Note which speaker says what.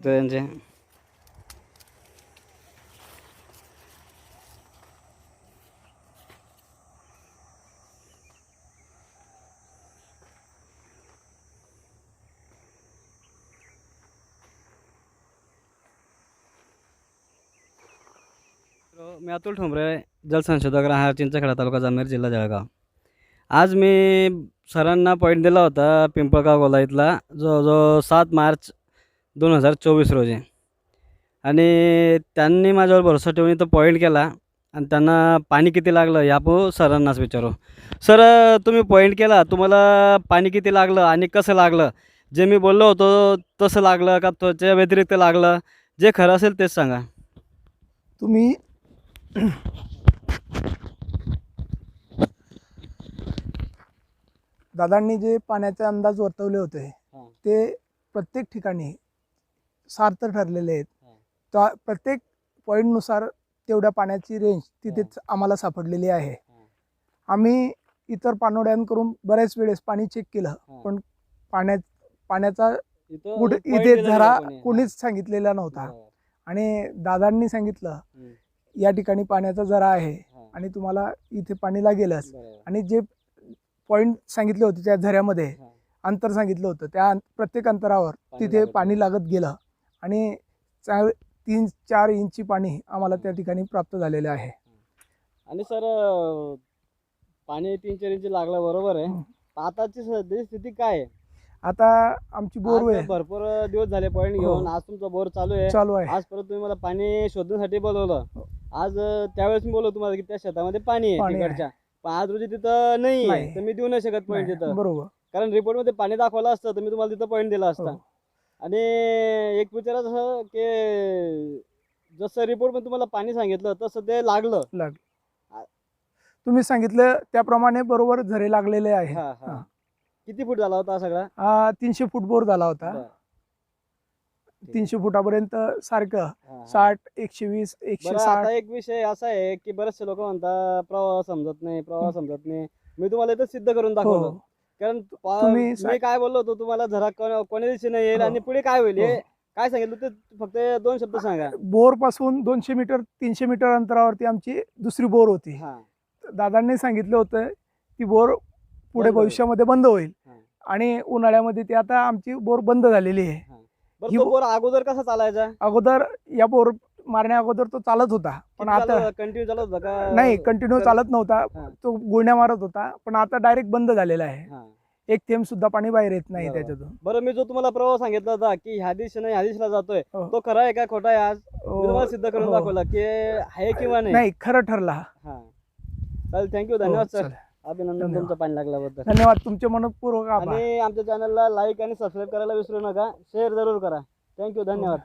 Speaker 1: त्यांचे मी अतुल ठोंबरे जलसंशोधक राहणार चिंचखेडा तालुका जामनेर जिल्हा जळगाव. आज मी सरांना पॉईंट दिला होता पिंपळगाव गोला इथला. जो सात मार्च दोन हजार चोवीस रोजी. आणि त्यांनी माझ्यावर भरोसा ठेवून इथं पॉईंट केला. आणि त्यांना पाणी किती लागलं या आपण सरांनाच विचारू. सर तुम्ही पॉईंट केला. तुम्हाला पाणी किती लागलं आणि कसं लागलं? जे मी बोललो होतो तसं लागलं का त्याच्या व्यतिरिक्त लागलं? जे खरं असेल तेच सांगा.
Speaker 2: तुम्ही दादांनी जे पाण्याचे अंदाज वर्तवले होते. ते प्रत्येक ठिकाणी सार्थ ठरलेले आहेत
Speaker 1: हां.
Speaker 2: त्या प्रत्येक पॉईंटनुसार तेवढ्या पाण्याची रेंज तिथेच आम्हाला सापडलेली आहे आम्ही इतर पानोड्यांकडून बऱ्याच वेळेस पाणी चेक केलं
Speaker 1: हां.
Speaker 2: पण पाण्या पाण्याचा
Speaker 1: इथं
Speaker 2: कुठे इथे झरा. कोणीच सांगितलेला नव्हता. आणि दादांनी सांगितलं. या ठिकाणी पाण्याचा झरा आहे
Speaker 1: हां.
Speaker 2: आणि तुम्हाला इथे पाणी लागेलच. आणि जे पॉईंट सांगितले होते त्या झऱ्यामध्ये
Speaker 1: हां.
Speaker 2: अंतर सांगितलं होतं त्या प्रत्येक अंतरावर तिथे पाणी. लागत गेलं आणि चांग तीन चार इंची पाणी आम्हाला त्या ठिकाणी प्राप्त झालेले आहे.
Speaker 1: आणि सर पाणी तीन चार इंची लागलं बरोबर आहे. आताची सध्याची स्थिती काय आहे?
Speaker 2: आता आमची
Speaker 1: आज
Speaker 2: बोरवेल.
Speaker 1: भरपूर दिवस झाले पॉईंट
Speaker 2: हो.
Speaker 1: घेऊन. आज तुमचा बोर चालू आहे.
Speaker 2: चालू आहे.
Speaker 1: आज परत तुम्ही मला पाणी शोधण्यासाठी बोलवलं.
Speaker 2: हो.
Speaker 1: आज त्यावेळेस मी बोललो तुम्हाला की त्या शेतामध्ये पाणी आहे
Speaker 2: आहे.
Speaker 1: तिकडच्या. पण आज रोजी तिथं नाही आहे. तर मी देऊ नाही शकत पॉईंट तिथं.
Speaker 2: बरोबर.
Speaker 1: कारण रिपोर्टमध्ये पाणी दाखवलं असतं तर मी तुम्हाला तिथं पॉईंट दिला असता.
Speaker 2: हो.
Speaker 1: आणि एक विचारायचं असं की जसं रिपोर्टमध्ये तुम्हाला पाणी सांगितलं तसं ते लागलं.
Speaker 2: लागलं तुम्ही सांगितलं त्याप्रमाणे बरोबर झरे लागलेले आहे
Speaker 1: हा, हा.
Speaker 2: हा.
Speaker 1: किती फूट झाला होता हा सगळा?
Speaker 2: तीनशे फूट बोर झाला होता.
Speaker 1: बरं.
Speaker 2: तीनशे फुटापर्यंत सारखं.
Speaker 1: हा, हा.
Speaker 2: साठ एकशे वीस एकशे
Speaker 1: बरं
Speaker 2: साठ.
Speaker 1: आता एक विषय असा आहे की बरेचसे लोक म्हणतात प्रवाह समजत नाही प्रवाह समजत नाही. मी तुम्हाला इथं सिद्ध करून दाखवलं
Speaker 2: हो
Speaker 1: कारण पा-
Speaker 2: तुम्ही सा-
Speaker 1: मी काय बोललो होतो तुम्हाला जरा कोण- कोण्या दिवशी नाही येईल
Speaker 2: हो.
Speaker 1: आणि पुढे काय होईल हे
Speaker 2: हो.
Speaker 1: काय सांगितलं ते फक्त दोन शब्द सांगा
Speaker 2: बोरपासून दोनशे मीटर तीनशे मीटर अंतरावरती आमची दुसरी बोर होती
Speaker 1: हा
Speaker 2: दादांनी सांगितलं होतं की बोर पुढे
Speaker 1: बंद होईल.
Speaker 2: भविष्यामध्ये बंद होईल
Speaker 1: हा.
Speaker 2: आणि उन्हाळ्यामध्ये ती आता आमची बोर बंद झालेली आहे
Speaker 1: बरं
Speaker 2: ही
Speaker 1: तो
Speaker 2: बो-
Speaker 1: बोर अगोदर कसा चालायचा
Speaker 2: अगोदर या बोर मारण्या अगोदर तो चालत होता. पण आता
Speaker 1: कंटिन्यू चालत होता का?
Speaker 2: नाही कंटिन्यू चालत नव्हता.
Speaker 1: हा.
Speaker 2: तो गुळण्या मारत होता. पण आता डायरेक्ट बंद झालेला आहे.
Speaker 1: हा.
Speaker 2: एक थेंब सुद्धा पाणी बाहेर येत नाही
Speaker 1: बरोबर.
Speaker 2: त्याच्यातून.
Speaker 1: बरं मी जो तुम्हाला प्रवाह सांगितला होता की ह्या दिशेने ह्या दिशेला जातोय
Speaker 2: हो.
Speaker 1: तो खरा आहे का खोटा आहे आज? मी तुम्हाला सिद्ध करून
Speaker 2: हो.
Speaker 1: दाखवला की आहे किंवा नाही?
Speaker 2: नाही खरं ठरला. हा.
Speaker 1: हा चालेल थँक्यू
Speaker 2: हो,
Speaker 1: धन्यवाद सर. अभिनंदन
Speaker 2: धन्यवाद.
Speaker 1: तुमचं पाणी लागल्याबद्दल.
Speaker 2: धन्यवाद तुमचे मनपूर्वक आभार.
Speaker 1: आणि आमच्या चॅनलला लाईक आणि सबस्क्राईब करायला विसरू नका. शेअर जरूर करा. थँक्यू धन्यवाद.